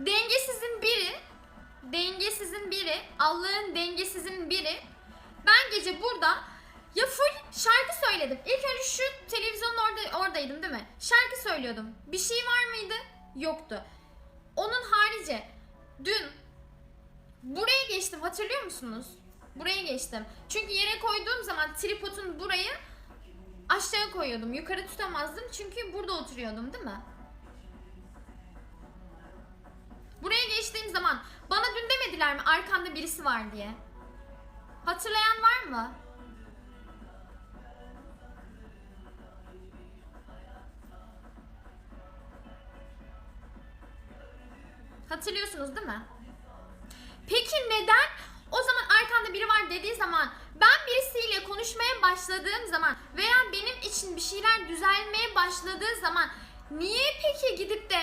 Dengesizin biri, dengesizin biri, Allah'ın dengesizin biri. Ben gece burada ya full şarkı söyledim. İlk önce şu televizyonun orada oradaydım değil mi? Şarkı söylüyordum. Bir şey var mıydı? Yoktu. Onun harici dün buraya geçtim hatırlıyor musunuz? Buraya geçtim. Çünkü yere koyduğum zaman tripodun burayı aşağı koyuyordum. Yukarı tutamazdım çünkü burada oturuyordum değil mi? Mi arkanda birisi var diye? Hatırlayan var mı? Hatırlıyorsunuz değil mi? Peki neden o zaman arkanda biri var dediği zaman ben birisiyle konuşmaya başladığım zaman veya benim için bir şeyler düzelmeye başladığı zaman niye peki gidip de